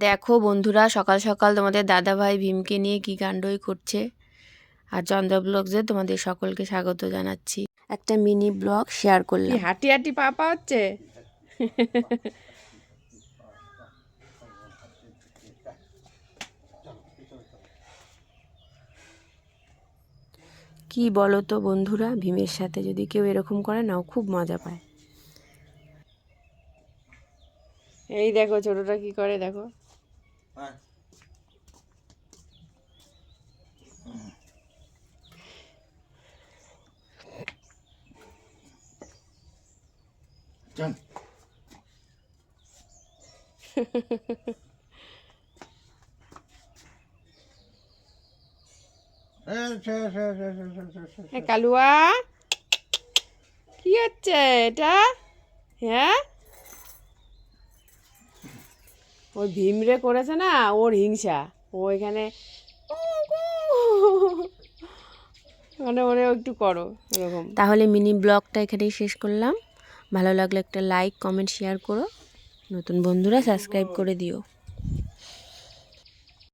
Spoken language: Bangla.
দেখো বন্ধুরা সকাল সকাল তোমাদের দাদা ভাই ভীমকে নিয়ে কি কাণ্ডই করছে। আর চন্দ্র ব্লগসে তোমাদের সকলকে স্বাগত জানাচ্ছি। একটা মিনি ব্লগ শেয়ার করলাম। হাঁটি হাঁটি পা পা হচ্ছে? কি বলো তো বন্ধুরা ভীমের সাথে যদি কেউ এরকম করে নাও খুব মজা পায়। এই দেখো ছোটটা কি করে দেখো। চল। এ কালুয়া কি হচ্ছে এটা? হ্যাঁ? ওই ভীমরে করেছে না, ওর হিংসা। ও মানে ওরে একটু করো, এরকম। তাহলে মিনি ব্লগটা এখানেই শেষ করলাম। ভালো লাগলে একটা লাইক, কমেন্ট, শেয়ার করো। নতুন বন্ধুরা সাবস্ক্রাইব করে দিও।